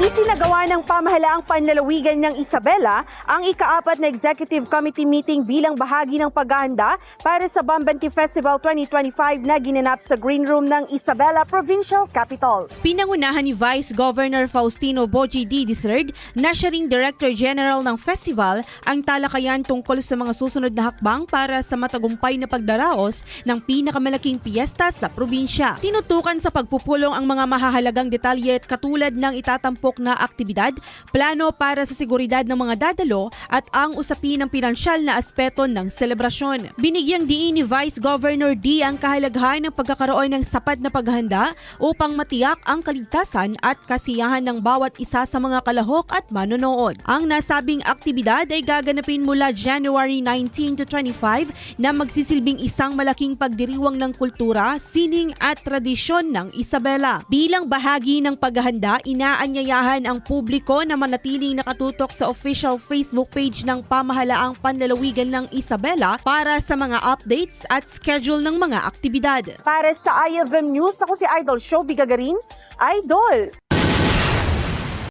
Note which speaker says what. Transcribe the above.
Speaker 1: Isinagawa ng pamahalaang panlalawigan ng Isabela ang ikaapat na Executive Committee meeting bilang bahagi ng paghahanda para sa Bambanti Festival 2025 na ginanap sa Green Room ng Isabela Provincial Capital.
Speaker 2: Pinangunahan ni Vice Governor Faustino Boji D. III na siya ring Director General ng festival ang talakayan tungkol sa mga susunod na hakbang para sa matagumpay na pagdaraos ng pinakamalaking piyesta sa probinsya. Tinutukan sa pagpupulong ang mga mahahalagang detalye at katulad ng itatampok na aktibidad, plano para sa seguridad ng mga dadalo at ang usapin ng pinansyal na aspeto ng selebrasyon. Binigyang diin ni Vice Governor D ang kahalagahan ng pagkakaroon ng sapat na paghahanda upang matiyak ang kaligtasan at kasiyahan ng bawat isa sa mga kalahok at manonood. Ang nasabing aktibidad ay gaganapin mula January 19 to 25 na magsisilbing isang malaking pagdiriwang ng kultura, sining at tradisyon ng Isabela. Bilang bahagi ng paghahanda, inaanyayahan ang publiko na manatiling nakatutok sa official Facebook page ng pamahalaang panlalawigan ng Isabela para sa mga updates at schedule ng mga aktibidad.
Speaker 1: Para sa IFM News, ako si Idol Show Bigagarin. Idol!